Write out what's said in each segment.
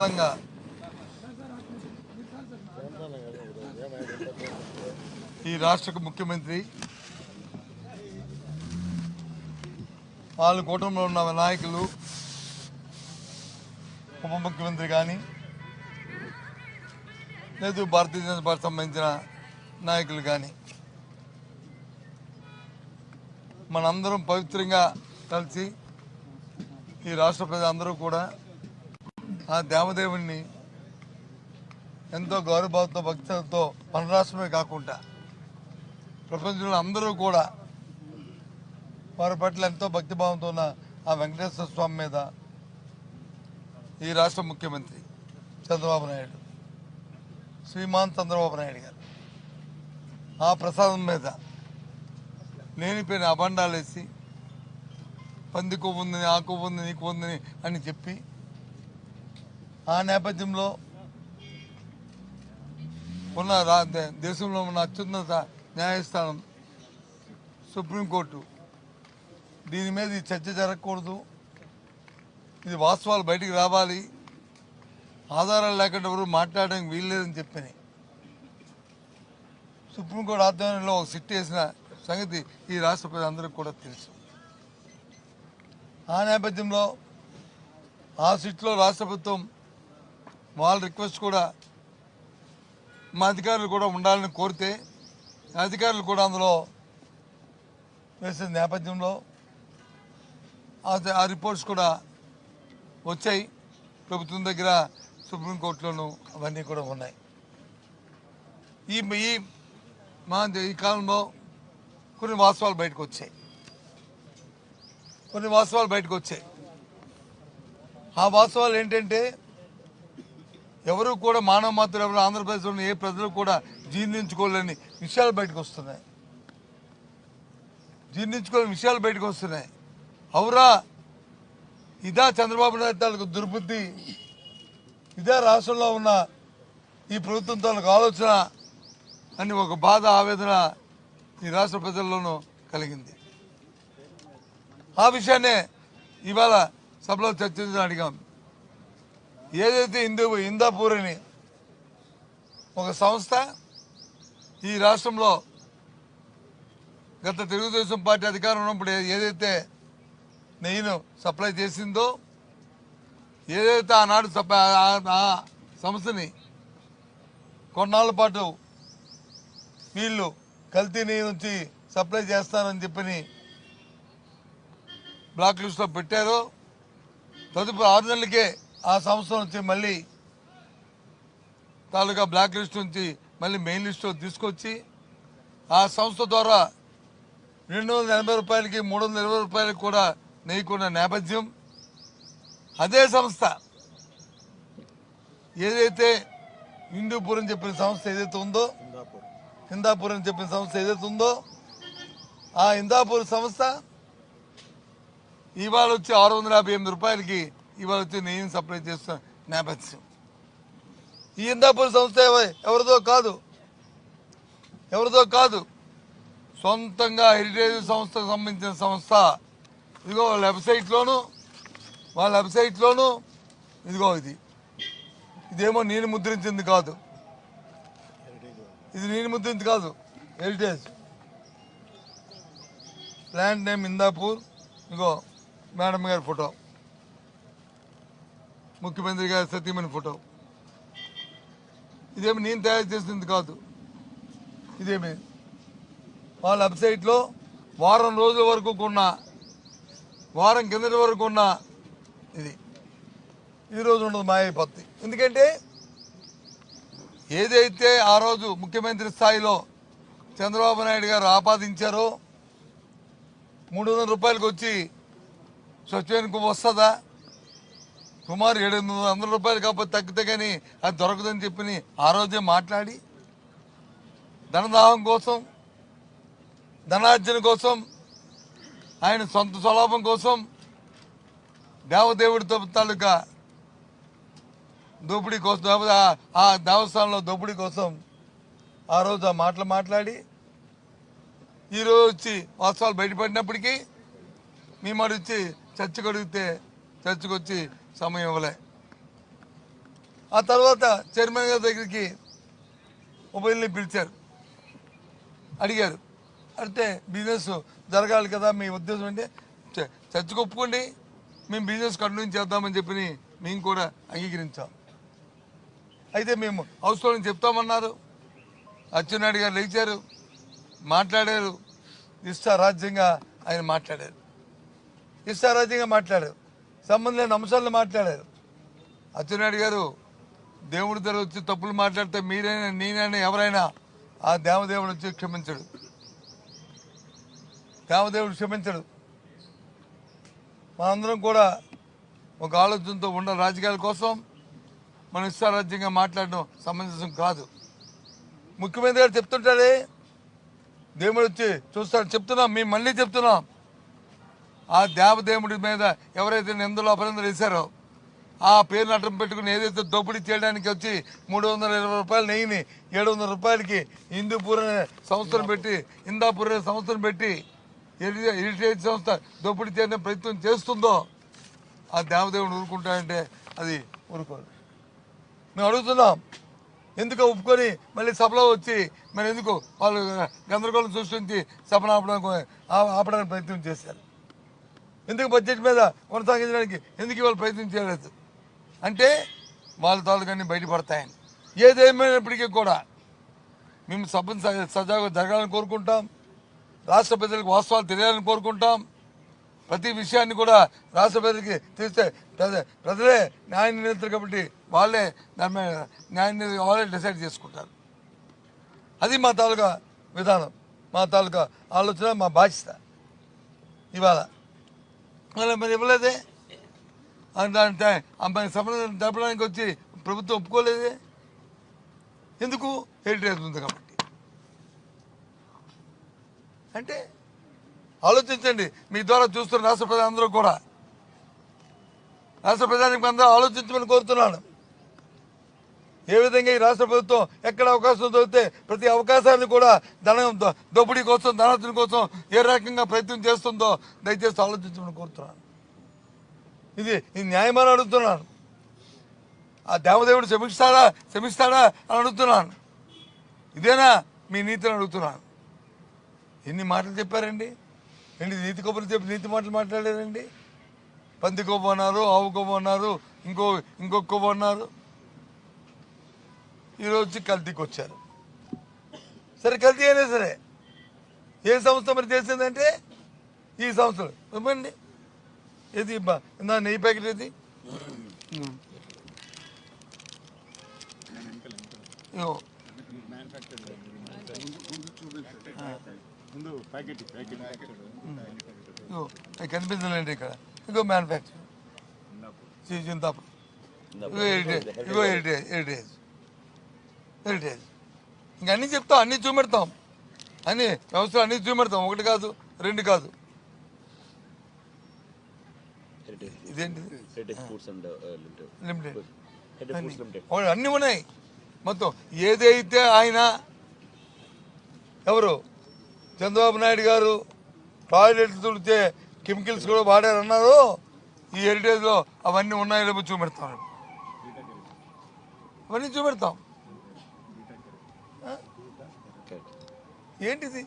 విధంగా ఈ రాష్ట్ర ముఖ్యమంత్రి వాళ్ళ కూటమిలో ఉన్న నాయకులు ఉప ముఖ్యమంత్రి కానీ లేదు భారతీయ జనతా పార్టీ సంబంధించిన నాయకులు కానీ మనందరం పవిత్రంగా కలిసి ఈ రాష్ట్ర ప్రజలందరూ కూడా ఆ దేవదేవుణ్ణి ఎంతో గౌరవభావంతో భక్తులతో మన రాష్ట్రమే కాకుండా ప్రపంచంలో అందరూ కూడా వారి పట్ల ఎంతో భక్తిభావంతో ఉన్న ఆ వెంకటేశ్వర స్వామి మీద ఈ రాష్ట్ర ముఖ్యమంత్రి చంద్రబాబు నాయుడు శ్రీమాన్ చంద్రబాబు నాయుడు గారు ఆ ప్రసాదం మీద లేనిపోయిన అబండాలు వేసి పంది కొవ్వు ఉందని ఆ కొవ్వు ఉంది నీకు కొవ్వు ఉందని అని చెప్పి ఆ నేపథ్యంలో ఉన్న రా దేశంలో ఉన్న అత్యున్నత న్యాయస్థానం సుప్రీంకోర్టు. దీని మీద ఈ చర్చ జరగకూడదు. ఇది వాస్తవాలు బయటికి రావాలి. ఆధారాలు లేకుండా ఎవరు మాట్లాడడానికి వీల్లేదని చెప్పని సుప్రీంకోర్టు ఆధ్వర్యంలో ఒక సిట్ వేసిన సంగతి ఈ రాష్ట్ర ప్రజలందరికీ కూడా తెలుసు. ఆ నేపథ్యంలో ఆ సిట్లో రాష్ట్ర ప్రభుత్వం వాళ్ళ రిక్వెస్ట్ కూడా మా అధికారులు కూడా ఉండాలని కోరితే అధికారులు కూడా అందులో వేసిన నేపథ్యంలో ఆ- రిపోర్ట్స్ కూడా వచ్చాయి. ప్రభుత్వం దగ్గర సుప్రీంకోర్టులోను అవన్నీ కూడా ఉన్నాయి. ఈ ఈ మా ఈ కాలంలో కొన్ని వాస్తవాలు బయటకు వచ్చాయి. కొన్ని వాస్తవాలు బయటకు వచ్చాయి. ఆ వాస్తవాలు ఏంటంటే ఎవరు కూడా మానవ మాత్రం ఎవరు ఆంధ్రప్రదేశ్లో ఉన్న ఏ ప్రజలు కూడా జీర్ణించుకోలేని విషయాలు బయటకు వస్తున్నాయి. జీర్ణించుకోలేని విషయాలు బయటకు వస్తున్నాయి. అవురా ఇదా చంద్రబాబు నాయుడు తాలూకు దుర్బుద్ధి. ఇదే రాష్ట్రంలో ఉన్న ఈ ప్రభుత్వం తాలూకు ఆలోచన అని ఒక బాధ ఆవేదన ఈ రాష్ట్ర ప్రజల్లోనూ కలిగింది. ఆ విషయాన్నే ఇవాళ సభలో చర్చించడం అడిగాం. ఏదైతే హిందూ ఇందాపూర్ అని ఒక సంస్థ ఈ రాష్ట్రంలో గత తెలుగుదేశం పార్టీ అధికారం ఉన్నప్పుడు ఏదైతే నెయ్యిను సప్లై చేసిందో ఏదైతే ఆనాడు సప్లై ఆ- సంస్థని కొన్నాళ్ళ పాటు వీళ్ళు కల్తీ నెయ్యి నుంచి సప్లై చేస్తానని చెప్పని బ్లాక్ లిస్ట్లో పెట్టారు. తదుపరి ఆరు నెలలకే ఆ సంస్థ నుంచి మళ్ళీ తాలూకా బ్లాక్ లిస్ట్ నుంచి మళ్ళీ మెయిన్ లిస్ట్లో తీసుకొచ్చి ఆ సంస్థ ద్వారా రెండు వందల ఎనభై రూపాయలకి మూడు వందల ఇరవై రూపాయలకి కూడా నెయ్యికున్న నేపథ్యం. అదే సంస్థ ఏదైతే హిందూపూర్ అని చెప్పిన సంస్థ ఏదైతే ఉందో హిందాపూర్ అని చెప్పిన సంస్థ ఏదైతే ఉందో ఆ హిందాపూర్ సంస్థ ఇవాళ వచ్చి ఆరు వందల యాభై ఎనిమిది రూపాయలకి ఇవాళ వచ్చి నేను సప్లై చేస్తున్న నేపథ్యం. ఈ ఇందాపూర్ సంస్థ ఎవరిదో కాదు. ఎవరిదో కాదు. సొంతంగా హెరిటేజ్ సంస్థకు సంబంధించిన సంస్థ. ఇదిగో వాళ్ళ వెబ్సైట్లోను వాళ్ళ వెబ్సైట్లోను ఇదిగో ఇది. ఇదేమో నేను ముద్రించింది కాదు. ఇది నేను ముద్రించింది కాదు. Heritage land name Indapur. ఇదిగో మేడం గారి ఫోటో. ముఖ్యమంత్రి గారి సతీమణి ఫోటో. ఇదేమి నేను తయారు చేసింది కాదు. ఇదేమి? వాళ్ళ వెబ్సైట్లో వారం రోజుల వరకు ఉన్న వారం కిందటి వరకు ఉన్న ఇది. ఈ రోజు ఉండదు మాయైపోద్ది ఎందుకంటే ఏదైతే ఆ రోజు ముఖ్యమంత్రి స్థాయిలో చంద్రబాబు నాయుడు గారు ఆపాదించారో మూడు వందల రూపాయలకు వచ్చి స్వచ్ఛమైన వస్తుందా? సుమారు ఏడు వందల రూపాయలు కాకపోతే తగ్గితే కానీ అది దొరకదని చెప్పి ఆ రోజే మాట్లాడి ధనదాహం కోసం ధనార్జన కోసం ఆయన సొంత స్వలాభం కోసం దేవదేవుడితో తాలూకా దోపిడీ కోసం ఆ- దేవస్థానంలో దోపిడీ కోసం ఆ రోజు ఆ మాటలు మాట్లాడి ఈరోజు వచ్చి వాస్తవాలు బయటపడినప్పటికీ మీ మరి వచ్చి చర్చకు అడిగితే చర్చకు వచ్చి సమయం ఇవ్వలే. ఆ తర్వాత చైర్మన్ గారి దగ్గరికి మొబైల్ని పిలిచారు. అడిగారు. అంటే బిజినెస్ జరగాలి కదా మీ ఉద్దేశం అంటే చ- చర్చకు ఒప్పుకోండి మేము బిజినెస్ కంటిన్యూ చేద్దామని చెప్పి మేము కూడా అంగీకరించాం. అయితే మేము హౌస్లో చెప్తామన్నారు. అచ్చెన్నాయుడు గారు లేచారు మాట్లాడారు. ఇష్టారాజ్యంగా ఆయన మాట్లాడారు. ఇష్టారాజ్యంగా మాట్లాడారు. సంబంధం లేని అంశాలను మాట్లాడారు. అచ్చెన్నాయుడు గారు దేవుడి దగ్గర వచ్చి తప్పులు మాట్లాడితే మీరైనా నేనైనా ఎవరైనా ఆ దేవదేవుడు వచ్చి క్షమించడు. దేవదేవుడు క్షమించడు. మనందరం కూడా ఒక ఆలోచనతో ఉన్న రాజకీయాల కోసం మన ఇష్టారాజ్యంగా మాట్లాడడం సమంజసం కాదు. ముఖ్యమంత్రి గారు చెప్తుంటాడే దేవుడు వచ్చి చూస్తాడు చెప్తున్నాం మేము మళ్ళీ చెప్తున్నాం. ఆ దేవదేవుడి మీద ఎవరైతే నిందలు అపనిందలు వేశారో ఆ పేరుని అడ్డం పెట్టుకుని ఏదైతే దోపిడీ చేయడానికి వచ్చి మూడు వందల ఇరవై రూపాయలు నెయ్యిని ఏడు వందల రూపాయలకి హిందూపూర్ అనే సంస్థను పెట్టి ఇందాపూర్ అనే సంస్థను పెట్టి హెరిటేజ్ సంస్థ దోపిడీ చేయడం ప్రయత్నం చేస్తుందో ఆ దేవదేవుడు ఊరుకుంటాడంటే అది ఊరుకోదు మేము అడుగుతున్నాం ఎందుకు ఒప్పుకొని మళ్ళీ సభలో వచ్చి మరి ఎందుకు వాళ్ళు గందరగోళం సృష్టించి సభను ఆపడానికి ఆ- ఆపడానికి ప్రయత్నం చేశారు. ఎందుకు బడ్జెట్ మీద కొనసాగించడానికి? ఎందుకు ఇవాళ ప్రయత్నం చేయలేదు? అంటే వాళ్ళ తాలూకాన్ని బయటపడతాయని. ఏదేమైనప్పటికీ కూడా మేము సభను స- సజావుగా జరగాలని కోరుకుంటాం. రాష్ట్ర ప్రజలకు వాస్తవాలు తెలియాలని కోరుకుంటాం. ప్రతి విషయాన్ని కూడా రాష్ట్ర ప్రజలకి తెలిస్తే ప్రజలే న్యాయ నిర్ణయిస్తారు కాబట్టి వాళ్ళే దాని మీద న్యాయ వాళ్ళే డిసైడ్ చేసుకుంటారు. అది మా తాలూకా విధానం మా తాలూకా ఆలోచన మా బాధ్యత. ఇవాళ మరి మరి ఇవ్వలేదే? అంటే అమ్మాయి సంబంధం జరపడానికి వచ్చి ప్రభుత్వం ఒప్పుకోలేదే? ఎందుకు? హెరిటేజ్ ఉంది కాబట్టి. అంటే ఆలోచించండి. మీ ద్వారా చూస్తున్న రాష్ట్ర ప్రజలందరూ కూడా. రాష్ట్ర ప్రజానికి అందరూ ఆలోచించమని కోరుతున్నాను. ఏ విధంగా ఈ రాష్ట్ర ప్రభుత్వం ఎక్కడ అవకాశం దొరికితే ప్రతి అవకాశాన్ని కూడా ధనం దోపిడీ కోసం ధనార్జన కోసం ఏ రకంగా ప్రయత్నం చేస్తుందో దయచేసి ఆలోచించమని కోరుతున్నాను. ఇది ఇది న్యాయమని అడుగుతున్నాను. ఆ దేవదేవుడు క్షమిస్తాడా క్షమిస్తాడా అని అడుగుతున్నాను. ఇదేనా మీ నీతిని అడుగుతున్నాను. ఎన్ని మాటలు చెప్పారండి? ఏంటి నీతి కొబ్బరి చెప్పి నీతి మాటలు మాట్లాడారండి? పంది కొబ్బ అన్నారు ఆవు కొబ్బ అన్నారు ఇంకో ఇంకొక కొవ్వు అన్నారు ఈరోజు కల్తీకి వచ్చారు. సరే కల్తీ అయినా సరే ఏ సంస్థ మరి చేసిందంటే ఈ సంస్థలు ఇవ్వండి ఏది నా నెయ్యి ప్యాకెట్ ఏది? కనిపించలేండి ఇక్కడ. ఇగో మ్యానుఫ్యాక్చర్. చింతాపు ఇగో హెరిటేజ్ ఇగో హెరిటేజ్ హెరిటేజ్. ఇంక అన్నీ చెప్తాం అన్నీ చూపెడతాం. అన్ని వ్యవస్థలు అన్నీ చూపెడతాం. ఒకటి కాదు రెండు కాదు. ఇదేంటి లిమిటెడ్ అన్ని. ఉన్నాయి. మొత్తం ఏదైతే ఆయన ఎవరు? చంద్రబాబు నాయుడు గారు టాయిలెట్ తుడితే కెమికల్స్ కూడా వాడారన్నారో ఈ హెరిటేజ్లో అవన్నీ ఉన్నాయో చూపెడతాం. అవన్నీ చూపెడతాం. ఏంటిది?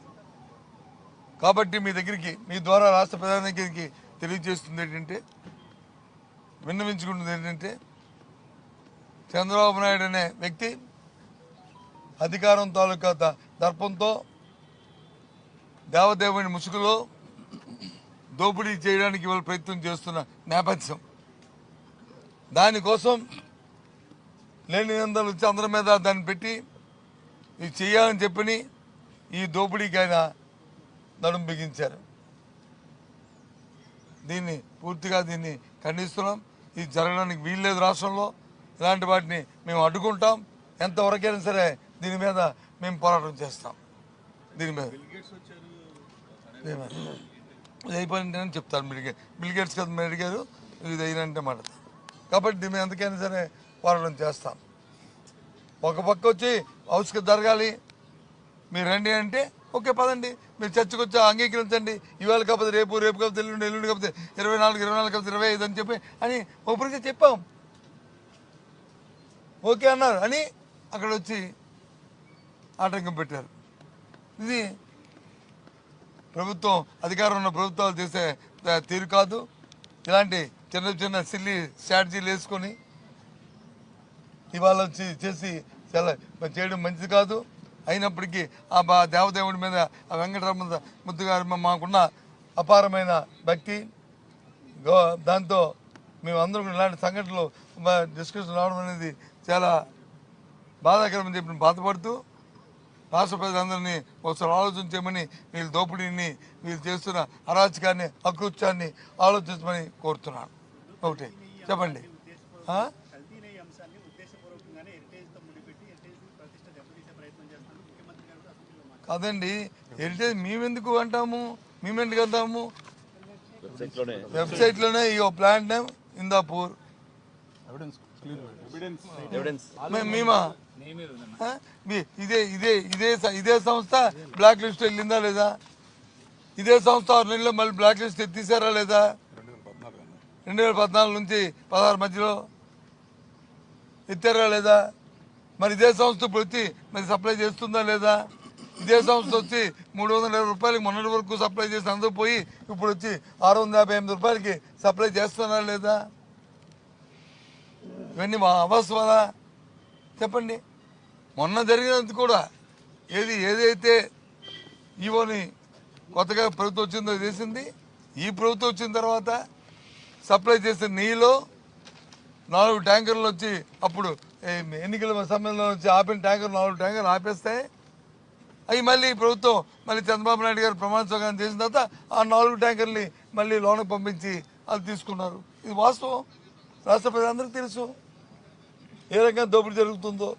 కాబట్టి మీ దగ్గరికి మీ ద్వారా రాష్ట్ర ప్రధాని దగ్గరికి తెలియజేస్తుంది ఏంటంటే విన్నవించుకుంటుంది ఏంటంటే చంద్రబాబు నాయుడు అనే వ్యక్తి అధికారం తాలూకా దర్పంతో దేవదేవుని ముసుగులో దోపిడీ చేయడానికి వాళ్ళు ప్రయత్నం చేస్తున్న నేపథ్యం. దానికోసం లేని నిందలు వచ్చి అందరి మీద దాన్ని పెట్టి ఇది చేయాలని చెప్పని ఈ దోపిడీకి ఆయన నడుం బిగించారు. దీన్ని పూర్తిగా దీన్ని ఖండిస్తున్నాం. ఇది జరగడానికి వీల్లేదు రాష్ట్రంలో. ఇలాంటి వాటిని మేము అడ్డుకుంటాం. ఎంతవరకైనా సరే దీని మీద మేము పోరాటం చేస్తాం. దీని మీద. అయిపోయిందని చెప్తారు బిల్గేట్ బిల్గేట్స్ కదా మీరు అడిగారు. ఇది అయినంటే మాట. కాబట్టి దీని మీద ఎంతకైనా సరే పోరాటం చేస్తాం. ఒక పక్క వచ్చి హౌస్కి జరగాలి. మీరు రండి అంటే ఓకే పదండి. మీరు చర్చకు వచ్చి అంగీకరించండి. ఇవాళ కాకపోతే రేపు రేపు కాకపోతే ఎల్లుండి ఎల్లుండి కాకపోతే ఇరవై నాలుగు ఇరవై నాలుగు కాకపోతే ఇరవై ఐదు అని చెప్పి అని ఓపెన్గా చెప్పాం. ఓకే అన్నారు. అని అక్కడ వచ్చి ఆటంకం పెట్టారు. ఇది ప్రభుత్వం అధికారం ఉన్న ప్రభుత్వాలు చేసే తీరు కాదు. ఇలాంటి చిన్న చిన్న సిల్లి స్ట్రాటజీలు వేసుకొని ఇవాళ వచ్చి చేసి చాలా చేయడం మంచిది కాదు. అయినప్పటికీ ఆ బా దేవదేవుడి మీద ఆ వెంకటరమణ ముద్దు గారి మాకున్న అపారమైన భక్తి. గో దాంతో మేము అందరం ఇలాంటి సంఘటనలు డిస్కషన్ రావడం అనేది చాలా బాధాకరమని చెప్పి బాధపడుతూ రాష్ట్ర ప్రజలందరినీ ఒకసారి ఆలోచన చేయమని వీళ్ళ దోపిడీని వీళ్ళు చేస్తున్న అరాచకాన్ని అకృత్యాన్ని ఆలోచించమని కోరుతున్నాను. ఒకటి చెప్పండి ఆ? కల్తీనే ఈ అంశాన్ని ఉద్దేశపూర్వకంగానే హెరిటేజ్తో ముడిపెట్టి హెరిటేజ్ ప్రతిష్ట దెబ్బతీసే ప్రయత్నం చేస్తాను ముఖ్యమంత్రి గారు కూడా అసెంబ్లీలో మాట్లాడారు కాదండి హెరిటేజ్ మేమెందుకు అంటాము? మేమెందుకు అంటాము? వెబ్సైట్లోనే వెబ్సైట్లోనే ఈ ప్లాంట్ నేమ్ ఇందాపూర్. మేమా? ఇదే ఇదే ఇదే ఇదే సంస్థ బ్లాక్ లిస్ట్ వెళ్ళిందా లేదా? ఇదే సంస్థ ఆరు నెలల్లో మళ్ళీ బ్లాక్ లిస్ట్ ఎత్తిసారా లేదా? రెండు వేల పద్నాలుగు నుంచి పదహారు మధ్యలో ఎత్తారా లేదా? మరి ఇదే సంస్థ ఇప్పుడు వచ్చి మరి సప్లై చేస్తుందా లేదా? ఇదే సంస్థ వచ్చి మూడు వందల ఇరవై రూపాయలకి మొన్నటి వరకు సప్లై చేసి అందరూ పోయి ఇప్పుడు వచ్చి ఆరు వందల యాభై ఎనిమిది రూపాయలకి సప్లై చేస్తున్నారా లేదా? ఇవన్నీ మా అవసరమా? చెప్పండి. మొన్న జరిగినందుకు కూడా ఏది ఏదైతే ఈవోని కొత్తగా ప్రభుత్వం వచ్చిందో చేసింది ఈ ప్రభుత్వం వచ్చిన తర్వాత సప్లై చేసిన నీళ్ళు నాలుగు ట్యాంకర్లు వచ్చి అప్పుడు ఎన్నికల సమయంలో వచ్చి ఆపిన ట్యాంకర్ నాలుగు ట్యాంకర్లు ఆపేస్తాయి అవి మళ్ళీ ప్రభుత్వం మళ్ళీ చంద్రబాబు నాయుడు గారు ప్రమాణ స్వీకారం చేసిన తర్వాత ఆ నాలుగు ట్యాంకర్ని మళ్ళీ లోనకు పంపించి వాళ్ళు తీసుకున్నారు. ఇది వాస్తవం. రాష్ట్ర ప్రజలందరికీ తెలుసు. ఏ రకంగా దోపిడీ జరుగుతుందో.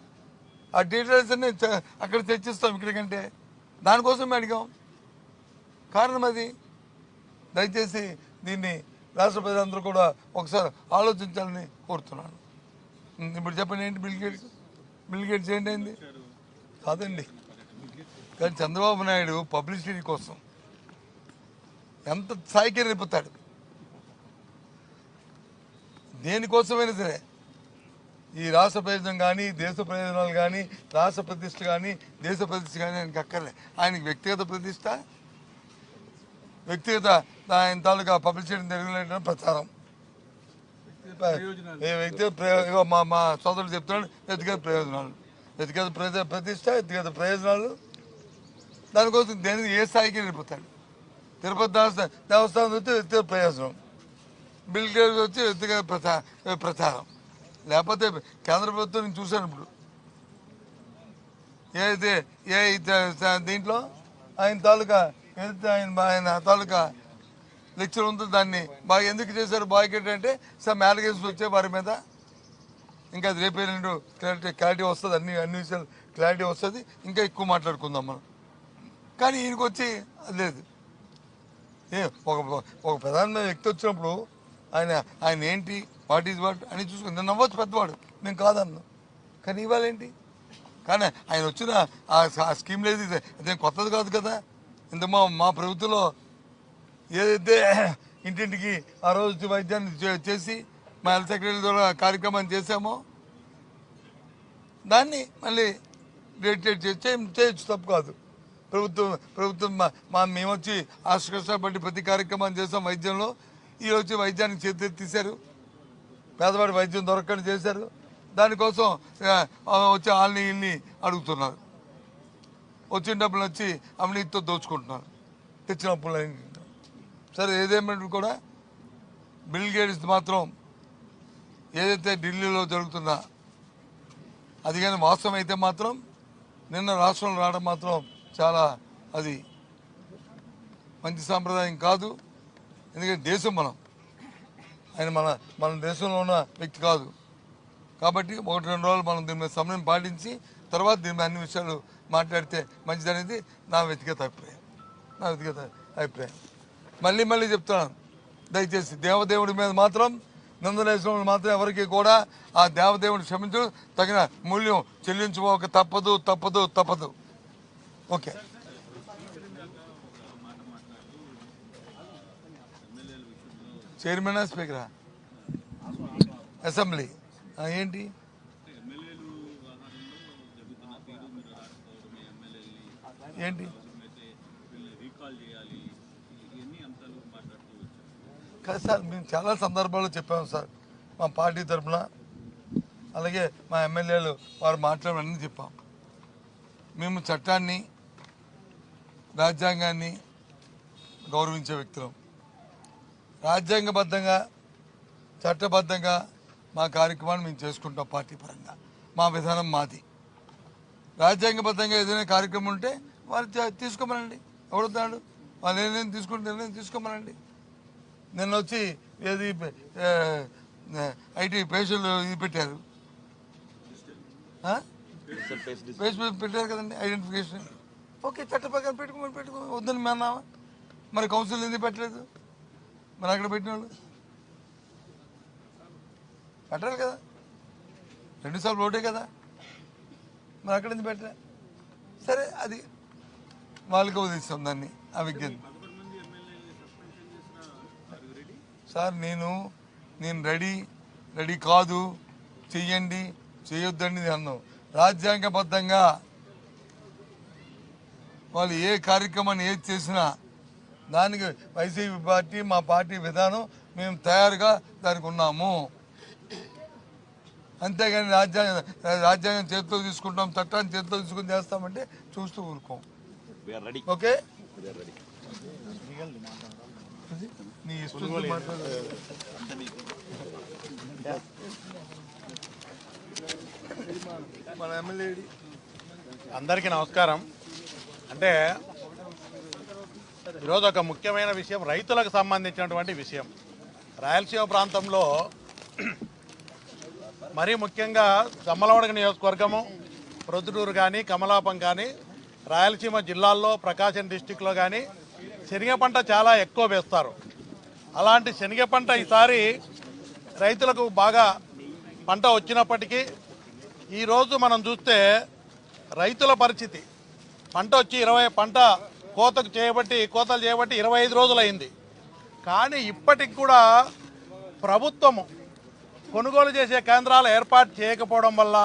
ఆ డీటెయిల్స్ అన్ని అక్కడ చర్చిస్తాం ఇక్కడికంటే దానికోసం అడిగాం. కారణం అది. దయచేసి దీన్ని రాష్ట్ర ప్రజలందరూ కూడా ఒకసారి ఆలోచించాలని కోరుతున్నాను. ఇప్పుడు చెప్పండి ఏంటి బిల్గేట్స్ బిల్గేట్స్ బిల్ ఏంటైంది? కాదండి. కానీ చంద్రబాబు నాయుడు పబ్లిసిటీ కోసం ఎంత స్థాయికి రేపుతాడు దేనికోసమైనా సరే ఈ రాష్ట్ర ప్రయోజనం కానీ దేశ ప్రయోజనాలు కానీ రాష్ట్ర ప్రతిష్ట కానీ దేశ ప్రతిష్ట కానీ ఆయనకి అక్కర్లే. ఆయనకి వ్యక్తిగత ప్రతిష్ట వ్యక్తిగత ఆయన తాలూకా పబ్లిసిటీ జరిగిన ప్రచారం. వ్యక్తిగత మా మా సోదరుడు చెప్తున్నాడు వ్యక్తిగత ప్రయోజనాలు. వ్యక్తిగత ప్రతిష్ట వ్యక్తిగత ప్రయోజనాలు. దానికోసం దేని ఏ స్థాయికి వెళ్ళిపోతాడు? తిరుపతి దేవస్థానం దేవస్థానం వచ్చి వ్యక్తిగత ప్రయోజనం బిల్ గేట్స్ వచ్చి వ్యక్తిగత ప్రచా ప్రచారం. లేకపోతే కేంద్ర ప్రభుత్వం నేను చూశాను ఇప్పుడు. ఏదైతే ఏ దీంట్లో ఆయన తాలూకా ఏదైతే ఆయన ఆయన తాలూకా లెక్చర్ ఉందో దాన్ని బాగా ఎందుకు చేశారు? బాయ్కెట్ అంటే సమ్ అలిగేషన్స్ వచ్చే వారి మీద. ఇంకా రేపే రెండు క్లారిటీ క్లారిటీ వస్తుంది. అన్ని అన్ని విషయాలు క్లారిటీ వస్తుంది. ఇంకా ఎక్కువ మాట్లాడుకుందాం మనం. కానీ ఈయనకు వచ్చి అది లేదు. ఏ ఒక ఒక ప్రధానమైన వ్యక్తి వచ్చినప్పుడు ఆయన ఆయన ఏంటి వాట్ ఈజ్ వాట్ అని చూసుకుని నేను నవ్వచ్చు పెద్దవాడు నేను కాదన్నాను కానీ ఇవాళ ఏంటి? కానీ ఆయన వచ్చిన ఆ స్కీమ్ లేదు ఇది అదేం కొత్తది కాదు కదా. ఇంత మా మా ప్రభుత్వంలో ఏదైతే ఇంటింటికి ఆ రోజు వైద్యాన్ని చే- చేసి మా హెల్త్ సెక్రటరీ ద్వారా కార్యక్రమాన్ని చేశామో దాన్ని మళ్ళీ రేట్ చేసి చేయొచ్చు తప్పు కాదు. ప్రభుత్వం ప్రభుత్వం మా- మా మేము వచ్చి ఆశ కష్టపడి ప్రతి కార్యక్రమాన్ని చేసాం వైద్యంలో. ఈ వచ్చి వైద్యానికి చేతి పేదవాడి వైద్యం దొరకని చేశారు. దానికోసం వచ్చి వాళ్ళని వీళ్ళని అడుగుతున్నారు. వచ్చిన డబ్బులు వచ్చి అవినీతితో దోచుకుంటున్నారు. తెచ్చిన అప్పులు సరే ఏదేమైనా కూడా బిల్ గేట్స్ మాత్రం ఏదైతే ఢిల్లీలో జరుగుతుందా అది కానీ వాస్తవం అయితే మాత్రం నిన్న రాష్ట్రంలో రావడం మాత్రం చాలా అది మంచి సాంప్రదాయం కాదు. ఎందుకంటే దేశం మనం. ఆయన మన మన దేశంలో ఉన్న వ్యక్తి కాదు. కాబట్టి ఒకటి రెండు రోజులు మనం దీని మీద సమయం పాటించి తర్వాత దీని మీద అన్ని విషయాలు మాట్లాడితే మంచిదనేది నా వ్యక్తిగత అభిప్రాయం. నా వ్యక్తిగత అభిప్రాయం. మళ్ళీ మళ్ళీ చెప్తున్నాను. దయచేసి దేవదేవుడి మీద మాత్రం నందనేశ్వరుడు మాత్రం ఎవరికి కూడా ఆ దేవదేవుడిని క్షమించు తగిన మూల్యం చెల్లించుకోక తప్పదు తప్పదు తప్పదు. ఓకే. చైర్మన్ స్పీకరా? అసెంబ్లీ. ఏంటి? ఏంటి? కాదు సార్ మేము చాలా సందర్భాల్లో చెప్పాము సార్. మా పార్టీ తరఫున అలాగే మా ఎమ్మెల్యేలు వారు మాట్లాడమని చెప్పాం. మేము చట్టాన్ని రాజ్యాంగాన్ని గౌరవించే వ్యక్తులం. రాజ్యాంగబద్ధంగా చట్టబద్ధంగా మా కార్యక్రమాన్ని మేము చేసుకుంటాం పార్టీ పరంగా. మా విధానం మాది. రాజ్యాంగబద్ధంగా ఏదైనా కార్యక్రమం ఉంటే వారు తీసుకోమనండి. ఎవరుతున్నాడు వాళ్ళు ఏదైనా తీసుకుంటే నిర్ణయం తీసుకోమనండి. నిన్న వచ్చి ఏది ఐటీ పేషెంట్లు ఇది పెట్టారు. మీద పెట్టారు కదండి ఐడెంటిఫికేషన్. ఓకే చట్ట ప్రకారం పెట్టుకోమని పెట్టుకో. వద్దని మేము మరి కౌన్సిల్ ఎందుకు పెట్టలేదు? మరి అక్కడ పెట్టిన వాళ్ళు పెట్టాలి కదా. రెండుసార్లు ఓటే కదా. మరి అక్కడ ఎందుకు పెట్టరా సరే అది వాళ్ళకి వదిలిస్తాం దాన్ని ఆ విజ్ఞప్తి సార్ నేను నేను రెడీ రెడీ కాదు. చెయ్యండి చేయొద్దండి అన్నాం రాజ్యాంగబద్ధంగా వాళ్ళు ఏ కార్యక్రమాన్ని ఏది చేసినా దానికి వైసీపీ పార్టీ మా పార్టీ విధానం మేము తయారుగా దానికి ఉన్నాము. అంతేగాని రాజ్యాంగ రాజ్యాంగం చేతిలో తీసుకుంటాం చట్టాన్ని చేతిలో తీసుకుని చేస్తామంటే చూస్తూ ఊరుకోం. ఓకే? నీ ఇష్టం మన ఎమ్మెల్యే అందరికీ నమస్కారం. అంటే ఈరోజు ఒక ముఖ్యమైన విషయం రైతులకు సంబంధించినటువంటి విషయం. రాయలసీమ ప్రాంతంలో మరీ ముఖ్యంగా జమ్మలవడగ నియోజకవర్గము ప్రొద్దుటూరు కానీ కమలాపం కానీ రాయలసీమ జిల్లాల్లో ప్రకాశం డిస్టిక్లో కానీ శనగ పంట చాలా ఎక్కువ వేస్తారు. అలాంటి శనగ పంట ఈసారి రైతులకు బాగా పంట వచ్చినప్పటికీ ఈరోజు మనం చూస్తే రైతుల పరిస్థితి పంట వచ్చి ఇరవై పంట కోతకు చేయబట్టి కోతలు చేయబట్టి ఇరవై ఐదు రోజులైంది. కానీ ఇప్పటికి కూడా ప్రభుత్వము కొనుగోలు చేసే కేంద్రాలు ఏర్పాటు చేయకపోవడం వల్ల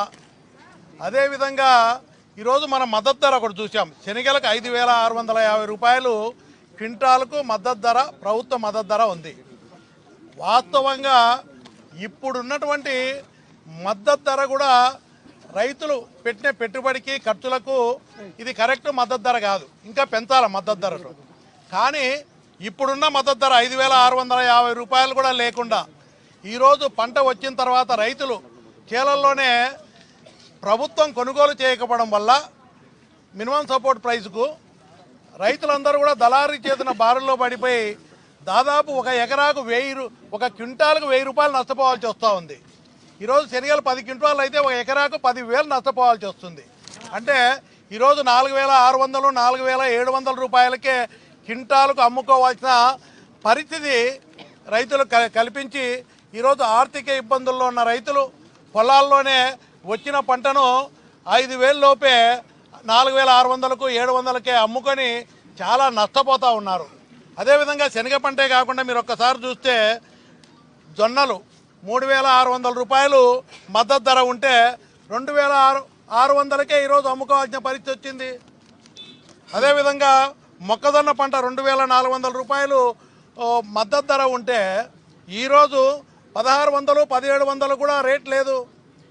అదేవిధంగా ఈరోజు మనం మద్దతు ధర ఒకటి చూసాం శనగలకు ఐదు వేల ఆరు వందల యాభై రూపాయలు క్వింటాలకు మద్దతు ధర ప్రభుత్వ మద్దతు ధర ఉంది. వాస్తవంగా ఇప్పుడున్నటువంటి మద్దతు ధర కూడా రైతులు పెట్టిన పెట్టుబడికి ఖర్చులకు ఇది కరెక్ట్ మద్దతు ధర కాదు. ఇంకా పెంచాలి మద్దతు ధరలు. కానీ ఇప్పుడున్న మద్దతు ధర ఐదు వేల ఆరు వందల యాభై రూపాయలు కూడా లేకుండా ఈరోజు పంట వచ్చిన తర్వాత రైతులు చీలల్లోనే ప్రభుత్వం కొనుగోలు చేయకపోవడం వల్ల మినిమం సపోర్ట్ ప్రైస్కు రైతులందరూ కూడా దళారీ చేసిన బారుల్లో పడిపోయి దాదాపు ఒక ఎకరాకు వెయ్యి ఒక క్వింటాలకు వెయ్యి రూపాయలు నష్టపోవాల్సి వస్తూ ఉంది. ఈరోజు శనగలు పది క్వింటాలు అయితే ఒక ఎకరాకు పదివేలు నష్టపోవాల్సి వస్తుంది. అంటే ఈరోజు నాలుగు వేల ఆరు వందలు నాలుగు వేల ఏడు వందల రూపాయలకే క్వింటాలకు అమ్ముకోవాల్సిన పరిస్థితి రైతులు క- కల్పించి ఈరోజు ఆర్థిక ఇబ్బందుల్లో ఉన్న రైతులు పొలాల్లోనే వచ్చిన పంటను ఐదు వేల లోపే నాలుగు వేల ఆరు వందలకు ఏడు వందలకే అమ్ముకొని చాలా నష్టపోతూ ఉన్నారు. అదేవిధంగా శనగ పంటే కాకుండా మీరు ఒక్కసారి చూస్తే జొన్నలు మూడు వేల ఆరు వందల రూపాయలు మద్దతు ధర ఉంటే రెండు వేల ఆరు ఆరు వందలకే ఈరోజు అమ్ముకోవాల్సిన పరిస్థితి వచ్చింది. అదేవిధంగా మొక్కజొన్న పంట రెండు వేల నాలుగు వందల రూపాయలు మద్దతు ధర ఉంటే ఈరోజు పదహారు వందలు పదిహేడు వందలు కూడా రేట్ లేదు.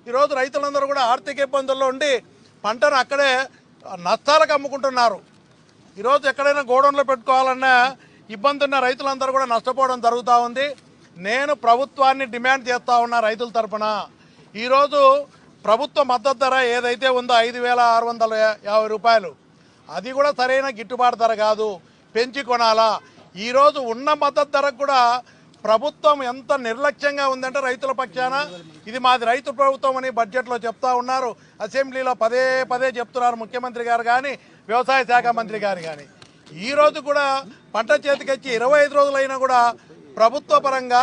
ఈరోజు రైతులందరూ కూడా ఆర్థిక ఇబ్బందుల్లో ఉండి పంటను అక్కడే నష్టాలకు అమ్ముకుంటున్నారు. ఈరోజు ఎక్కడైనా గోడౌన్లో పెట్టుకోవాలన్నా ఇబ్బంది ఉన్న రైతులందరూ కూడా నష్టపోవడం జరుగుతూ ఉంది. నేను ప్రభుత్వాన్ని డిమాండ్ చేస్తూ ఉన్నా రైతుల తరపున. ఈరోజు ప్రభుత్వ మద్దతు ధర ఏదైతే ఉందో ఐదు వేల ఆరు వందల యాభై రూపాయలు. అది కూడా సరైన గిట్టుబాటు ధర కాదు. పెంచి కొనాలా. ఈరోజు ఉన్న మద్దతు ధరకు కూడా ప్రభుత్వం ఎంత నిర్లక్ష్యంగా ఉందంటే రైతుల పక్షాన ఇది మాది రైతు ప్రభుత్వం అని బడ్జెట్లో చెప్తా ఉన్నారు. అసెంబ్లీలో పదే పదే చెప్తున్నారు ముఖ్యమంత్రి గారు కానీ వ్యవసాయ శాఖ మంత్రి గారు కానీ ఈరోజు కూడా పంట చేతికొచ్చి ఇరవై ఐదు రోజులైనా కూడా ప్రభుత్వ పరంగా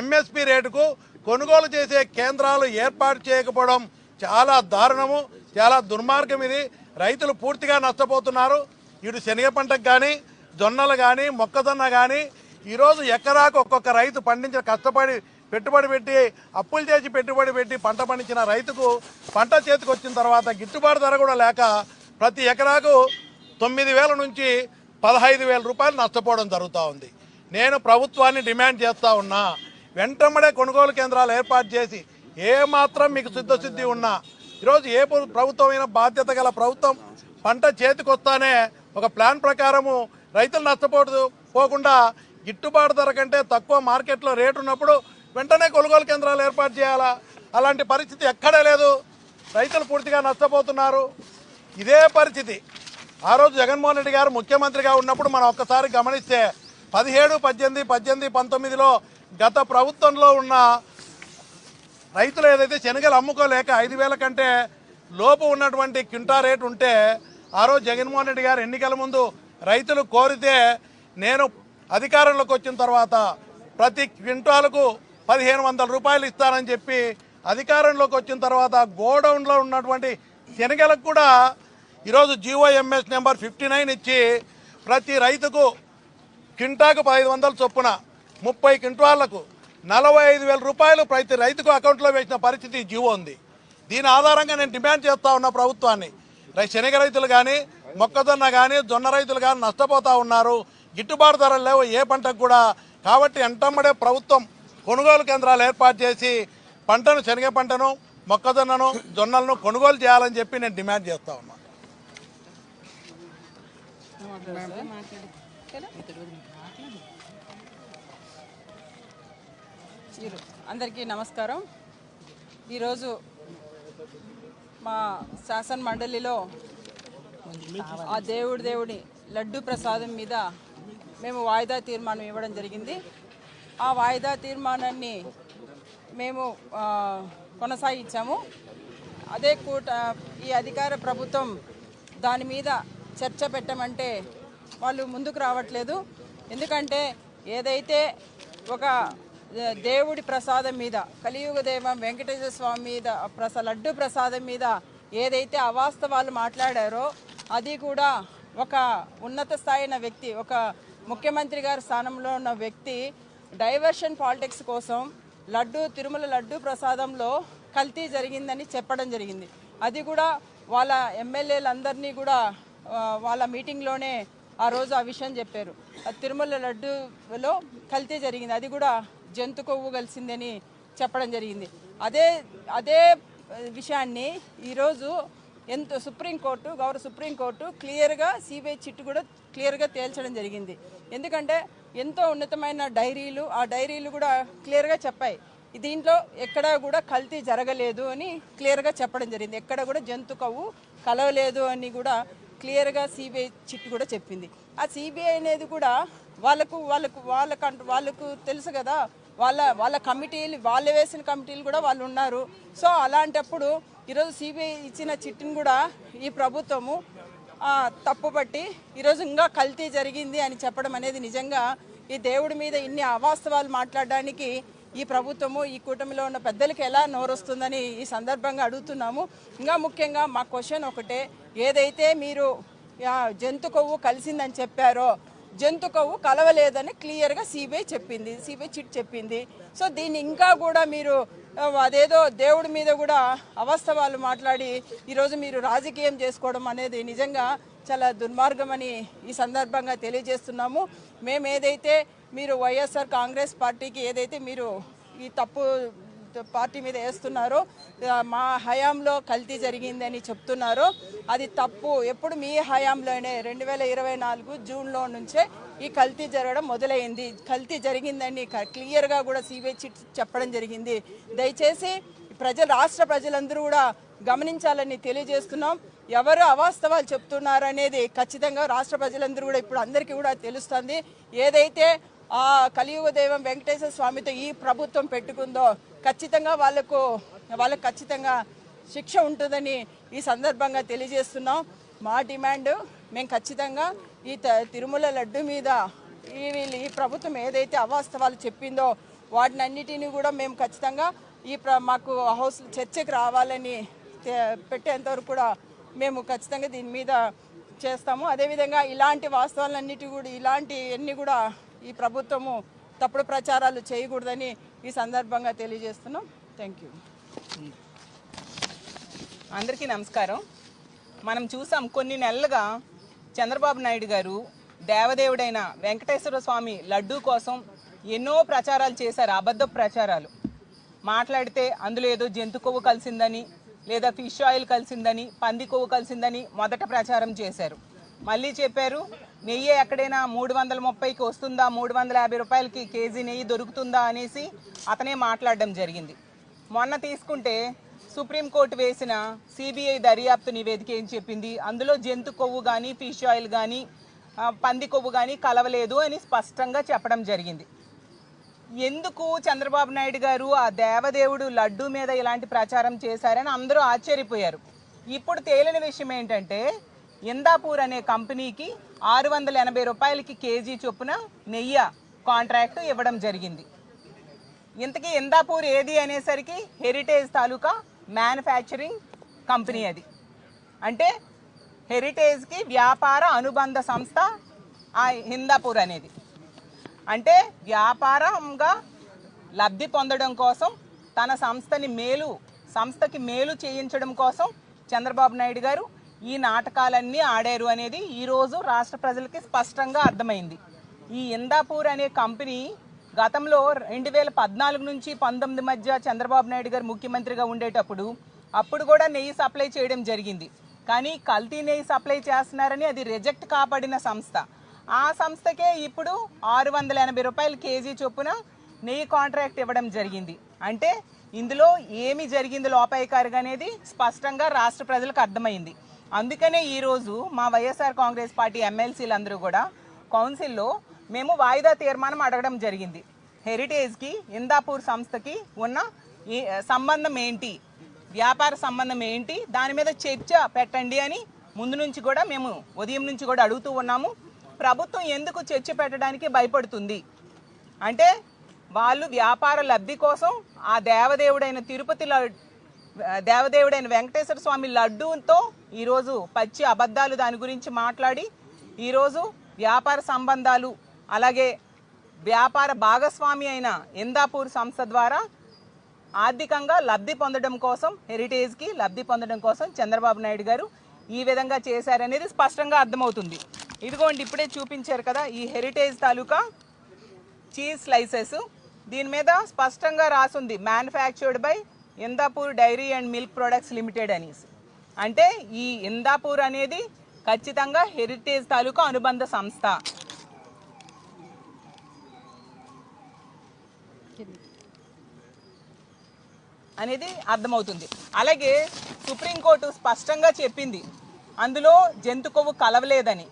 ఎంఎస్పి రేటుకు కొనుగోలు చేసే కేంద్రాలు ఏర్పాటు చేయకపోవడం చాలా దారుణము చాలా దుర్మార్గం ఇది. రైతులు పూర్తిగా నష్టపోతున్నారు. ఇటు శనగ పంటకు కానీ జొన్నలు కానీ మొక్కజొన్న కానీ ఈరోజు ఎకరాకు ఒక్కొక్క రైతు పండించిన కష్టపడి పెట్టుబడి పెట్టి అప్పులు చేసి పెట్టుబడి పెట్టి పంట పండించిన రైతుకు పంట చేతికి వచ్చిన తర్వాత గిట్టుబాటు ధర కూడా లేక ప్రతి ఎకరాకు తొమ్మిది వేల నుంచి పదహైదు వేల రూపాయలు నష్టపోవడం జరుగుతూ ఉంది. నేను ప్రభుత్వాన్ని డిమాండ్ చేస్తూ ఉన్నా వెంటనే కొనుగోలు కేంద్రాలు ఏర్పాటు చేసి ఏ మాత్రం మీకు సిద్ధశుద్ధి ఉన్నా ఈరోజు ఏ ప్రభుత్వమైన బాధ్యత గల ప్రభుత్వం పంట చేతికొస్తానే ఒక ప్లాన్ ప్రకారము రైతులు నష్టపోదు పోకుండా గిట్టుబాటు ధర కంటే తక్కువ మార్కెట్లో రేటు ఉన్నప్పుడు వెంటనే కొనుగోలు కేంద్రాలు ఏర్పాటు చేయాలా? అలాంటి పరిస్థితి ఎక్కడే లేదు. రైతులు పూర్తిగా నష్టపోతున్నారు. ఇదే పరిస్థితి. ఆ రోజు జగన్మోహన్ రెడ్డి గారు ముఖ్యమంత్రిగా ఉన్నప్పుడు మనం ఒక్కసారి గమనిస్తే పదిహేడు పద్దెనిమిది పద్దెనిమిది పంతొమ్మిదిలో గత ప్రభుత్వంలో ఉన్న రైతులు ఏదైతే శనగలు అమ్ముకోలేక ఐదు వేల కంటే లోపు ఉన్నటువంటి క్వింటా రేటు ఉంటే ఆ రోజు జగన్మోహన్ రెడ్డి గారు ఎన్నికల ముందు రైతులు కోరితే నేను అధికారంలోకి వచ్చిన తర్వాత ప్రతి క్వింటాలకు పదిహేను వందల రూపాయలు ఇస్తానని చెప్పి అధికారంలోకి వచ్చిన తర్వాత గోడౌన్లో ఉన్నటువంటి శనగలకు కూడా ఈరోజు జీఓఎంఎస్ నెంబర్ ఫిఫ్టీ నైన్ ఇచ్చి ప్రతి రైతుకు క్వింటాకు పదహైదు వందల చొప్పున ముప్పై క్వింటాళ్ళకు నలభై ఐదు వేల రూపాయలు ప్రతి రైతుకు అకౌంట్లో వేసిన పరిస్థితి జీవో ఉంది. దీని ఆధారంగా నేను డిమాండ్ చేస్తా ఉన్న ప్రభుత్వాన్ని. రై- శనగ రైతులు కానీ మొక్కజొన్న కానీ జొన్న రైతులు కానీ నష్టపోతూ ఉన్నారు. గిట్టుబాటు ధరలు లేవు ఏ పంటకు కూడా. కాబట్టి ఎంటమ్మడే ప్రభుత్వం కొనుగోలు కేంద్రాలు ఏర్పాటు చేసి పంటను శనగ పంటను మొక్కజొన్నను జొన్నలను కొనుగోలు చేయాలని చెప్పి నేను డిమాండ్ చేస్తా ఉన్నాను ఈరో- అందరికీ నమస్కారం. ఈరోజు మా శాసన మండలిలో ఆ దేవుడి దేవుడి లడ్డు ప్రసాదం మీద మేము వాయిదా తీర్మానం ఇవ్వడం జరిగింది. ఆ వాయిదా తీర్మానాన్ని మేము కొనసాగించాము. అదే కూట ఈ అధికార ప్రభుత్వం దాని మీద చర్చ పెట్టమంటే వాళ్ళు ముందుకు రావట్లేదు. ఎందుకంటే ఏదైతే ఒక దేవుడి ప్రసాదం మీద కలియుగ దైవం వెంకటేశ్వర స్వామి మీద ప్రస లడ్డు ప్రసాదం మీద ఏదైతే అవాస్తవాలు మాట్లాడారో అది కూడా ఒక ఉన్నత స్థాయిన వ్యక్తి ఒక ముఖ్యమంత్రి గారి స్థానంలో ఉన్న వ్యక్తి డైవర్షన్ పాలిటిక్స్ కోసం లడ్డు తిరుమల లడ్డు ప్రసాదంలో కల్తీ జరిగిందని చెప్పడం జరిగింది. అది కూడా వాళ్ళ ఎమ్మెల్యేలందరినీ కూడా వాళ్ళ మీటింగ్లోనే ఆ రోజు ఆ విషయం చెప్పారు. తిరుమల లడ్డులో కల్తీ జరిగింది. అది కూడా జంతు కొవ్వు కలిసిందని చెప్పడం జరిగింది. అదే అదే విషయాన్ని ఈరోజు ఎంత సుప్రీంకోర్టు గౌరవ సుప్రీంకోర్టు క్లియర్గా సిబిఐ చిట్టు కూడా క్లియర్గా తేల్చడం జరిగింది. ఎందుకంటే ఎంతో ఉన్నతమైన డైరీలు ఆ డైరీలు కూడా క్లియర్గా చెప్పాయి. దీంట్లో ఎక్కడా కూడా కల్తీ జరగలేదు అని క్లియర్గా చెప్పడం జరిగింది. ఎక్కడ కూడా జంతు కవ్వు కలవలేదు అని కూడా క్లియర్గా సిబిఐ చిట్టు కూడా చెప్పింది. ఆ సిబిఐ అనేది కూడా వాళ్ళకు వాళ్ళకు వాళ్ళకంటూ వాళ్ళకు తెలుసు కదా వాళ్ళ వాళ్ళ కమిటీలు వాళ్ళు వేసిన కమిటీలు కూడా వాళ్ళు ఉన్నారు. సో అలాంటప్పుడు ఈరోజు సిబిఐ ఇచ్చిన చిట్టును కూడా ఈ ప్రభుత్వము ఆ, తప్పుపట్టి ఈరోజు ఇంకా కల్తీ జరిగింది అని చెప్పడం అనేది నిజంగా ఈ దేవుడి మీద ఇన్ని అవాస్తవాలు మాట్లాడడానికి ఈ ప్రభుత్వము ఈ కూటమిలో ఉన్న పెద్దలకి ఎలా నోరొస్తుందని ఈ సందర్భంగా అడుగుతున్నాము. ఇంకా ముఖ్యంగా మా క్వశ్చన్ ఒకటే ఏదైతే మీరు జంతు కొవ్వు కలిసిందని చెప్పారో జంతు కొవ్వు కలవలేదని క్లియర్గా సిబిఐ చెప్పింది. సిబిఐ చిట్ చెప్పింది. సో దీన్ని ఇంకా కూడా మీరు అదేదో దేవుడి మీద కూడా అవాస్తవాలు మాట్లాడి ఈరోజు మీరు రాజకీయం చేసుకోవడం అనేది నిజంగా చాలా దుర్మార్గమని ఈ సందర్భంగా తెలియజేస్తున్నాము. మేము ఏదైతే మీరు వైఎస్ఆర్ కాంగ్రెస్ పార్టీకి ఏదైతే మీరు ఈ తప్పు పార్టీ మీద వేస్తున్నారో మా హయాంలో కల్తీ జరిగిందని చెప్తున్నారో అది తప్పు. ఎప్పుడు మీ హయాంలోనే రెండు వేల ఇరవై నాలుగు జూన్లో నుంచే ఈ కల్తీ జరగడం మొదలైంది. కల్తీ జరిగిందని క- క్లియర్గా కూడా సిబిఐ చిట్ చెప్పడం జరిగింది. దయచేసి ప్రజలు రాష్ట్ర ప్రజలందరూ కూడా గమనించాలని తెలియజేస్తున్నాం. ఎవరు అవాస్తవాలు చెప్తున్నారనేది ఖచ్చితంగా రాష్ట్ర ప్రజలందరూ కూడా ఇప్పుడు అందరికీ కూడా తెలుస్తుంది. ఏదైతే ఆ కలియుగ దైవం వెంకటేశ్వర స్వామితో ఈ ప్రభుత్వం పెట్టుకుందో ఖచ్చితంగా వాళ్ళకు వాళ్ళకు ఖచ్చితంగా శిక్ష ఉంటుందని ఈ సందర్భంగా తెలియజేస్తున్నాం. మా డిమాండ్ మేము ఖచ్చితంగా ఈ త- తిరుమల లడ్డు మీద ఈ వీళ్ళు ఈ ప్రభుత్వం ఏదైతే అవాస్తవాలు చెప్పిందో వాటిని అన్నిటినీ కూడా మేము ఖచ్చితంగా ఈ ప్ర మాకు హౌస్ చర్చకు రావాలని పెట్టేంతవరకు కూడా మేము ఖచ్చితంగా దీని మీద చేస్తాము. అదేవిధంగా ఇలాంటి వాస్తవాలన్నిటి కూడా ఇలాంటివన్నీ కూడా ఈ ప్రభుత్వము తప్పుడు ప్రచారాలు చేయకూడదని ఈ సందర్భంగా తెలియజేస్తున్నాం. థ్యాంక్ యూ అందరికీ నమస్కారం. మనం చూసాం కొన్ని నెలలుగా చంద్రబాబు నాయుడు గారు దేవదేవుడైన వెంకటేశ్వర స్వామి లడ్డూ కోసం ఎన్నో ప్రచారాలు చేశారు అబద్ధ ప్రచారాలు. మాట్లాడితే అందులో ఏదో జంతు కొవ్వు కలిసిందని లేదా ఫిష్ ఆయిల్ కలిసిందని పంది కొవ్వు కలిసిందని మొదట ప్రచారం చేశారు. మళ్ళీ చెప్పారు నెయ్యి ఎక్కడైనా మూడు వందల ముప్పైకి వస్తుందా? మూడు వందల యాభై రూపాయలకి కేజీ నెయ్యి దొరుకుతుందా అనేసి అతనే మాట్లాడడం జరిగింది. మొన్న తీసుకుంటే సుప్రీంకోర్టు వేసిన సిబిఐ దర్యాప్తు నివేదిక ఏం చెప్పింది? అందులో జంతు కొవ్వు కానీ ఫిష్ ఆయిల్ కానీ పంది కొవ్వు కానీ కలవలేదు అని స్పష్టంగా చెప్పడం జరిగింది. ఎందుకు చంద్రబాబు నాయుడు గారు ఆ దేవదేవుడు లడ్డు మీద ఇలాంటి ప్రచారం చేశారని అందరూ ఆశ్చర్యపోయారు. ఇప్పుడు తేలిన విషయం ఏంటంటే ఇందాపూర్ అనే కంపెనీకి ఆరు వందల ఎనభై రూపాయలకి కేజీ చొప్పున నెయ్యి కాంట్రాక్ట్ ఇవ్వడం జరిగింది. ఇంతకీ ఇందాపూర్ ఏది అనేసరికి హెరిటేజ్ తాలూకా మ్యానుఫ్యాక్చరింగ్ కంపెనీ అది. అంటే హెరిటేజ్కి వ్యాపార అనుబంధ సంస్థ ఆ హిందాపూర్ అనేది. అంటే వ్యాపారంగా లబ్ధి పొందడం కోసం తన సంస్థని మేలు సంస్థకి మేలు చేయించడం కోసం చంద్రబాబు నాయుడు గారు ఈ నాటకాలన్నీ ఆడారు అనేది ఈరోజు రాష్ట్ర ప్రజలకి స్పష్టంగా అర్థమైంది. ఈ ఇందాపూర్ అనే కంపెనీ గతంలో రెండు వేల పద్నాలుగు నుంచి పంతొమ్మిది మధ్య చంద్రబాబు నాయుడు గారు ముఖ్యమంత్రిగా ఉండేటప్పుడు అప్పుడు కూడా నెయ్యి సప్లై చేయడం జరిగింది. కానీ కల్తీ నెయ్యి సప్లై చేస్తున్నారని అది రిజెక్ట్ కాపాడిన సంస్థ. ఆ సంస్థకే ఇప్పుడు ఆరు వందల ఎనభై రూపాయలు కేజీ చొప్పున నెయ్యి కాంట్రాక్ట్ ఇవ్వడం జరిగింది. అంటే ఇందులో ఏమి జరిగింది లోపాయికారిగా అనేది స్పష్టంగా రాష్ట్ర ప్రజలకు అర్థమైంది. అందుకనే ఈరోజు మా వైఎస్ఆర్ కాంగ్రెస్ పార్టీ ఎమ్మెల్సీలు అందరూ కూడా కౌన్సిల్లో మేము వాయిదా తీర్మానం అడగడం జరిగింది. హెరిటేజ్కి ఇందాపూర్ సంస్థకి ఉన్న ఈ సంబంధం ఏంటి? వ్యాపార సంబంధం ఏంటి? దాని మీద చర్చ పెట్టండి అని ముందు నుంచి కూడా మేము ఉదయం నుంచి కూడా అడుగుతూ ఉన్నాము. ప్రభుత్వం ఎందుకు చర్చ పెట్టడానికి భయపడుతుంది? అంటే వాళ్ళు వ్యాపార లబ్ధి కోసం ఆ దేవదేవుడైన తిరుపతి ల- దేవదేవుడైన వెంకటేశ్వర స్వామి లడ్డూతో ఈరోజు పచ్చి అబద్ధాలు దాని గురించి మాట్లాడి ఈరోజు వ్యాపార సంబంధాలు అలాగే వ్యాపార భాగస్వామి అయిన ఇందాపూర్ సంస్థ ద్వారా ఆర్థికంగా లబ్ధి పొందడం కోసం హెరిటేజ్కి లబ్ధి పొందడం కోసం చంద్రబాబు నాయుడు గారు ఈ విధంగా చేశారనేది స్పష్టంగా అర్థమవుతుంది. ఇదిగోండి ఇప్పుడే చూపించారు కదా ఈ హెరిటేజ్ తాలూకా చీజ్ స్లైసెస్ దీని మీద స్పష్టంగా రాసుంది manufactured by Indapur dairy and milk products limited అనేసి. అంటే ఈ ఇందాపూర్ అనేది ఖచ్చితంగా హెరిటేజ్ తాలూకా అనుబంధ సంస్థ. అనేది అర్థమవుతుంది. అలాగే సుప్రీంకోర్టు స్పష్టంగా చెప్పింది అందులో జంతు కొవ్వు కలవలేదని.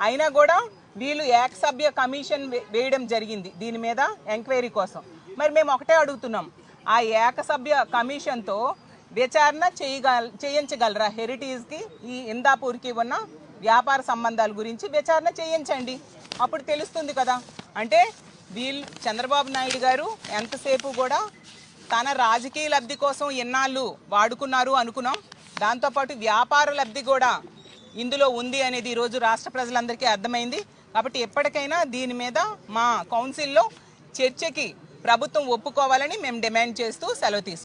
అయినా కూడా వీళ్ళు ఏకసభ్య కమిషన్ వే- వేయడం జరిగింది దీని మీద ఎంక్వైరీ కోసం. మరి మేము ఒకటే అడుగుతున్నాం ఆ ఏకసభ్య కమిషన్తో విచారణ చేయగల చేయించగలరా? హెరిటేజ్కి ఈ ఇందాపూర్కి ఉన్న వ్యాపార సంబంధాల గురించి విచారణ చేయించండి. అప్పుడు తెలుస్తుంది కదా. అంటే వీళ్ళు చంద్రబాబు నాయుడు గారు ఎంతసేపు కూడా తన రాజకీయ లబ్ధి కోసం ఎన్నాళ్ళు వాడుకున్నారు అనుకున్నాం. దాంతోపాటు వ్యాపార లబ్ధి కూడా ఇందులో ఉంది అనేది ఈరోజు రాష్ట్ర ప్రజలందరికీ అర్థమైంది. కాబట్టి ఎప్పటికైనా దీని మీద మా కౌన్సిల్లో చర్చకి ప్రభుత్వం ఒప్పుకోవాలని మేము డిమాండ్ చేస్తూ సెలవు తీసుకుంటాం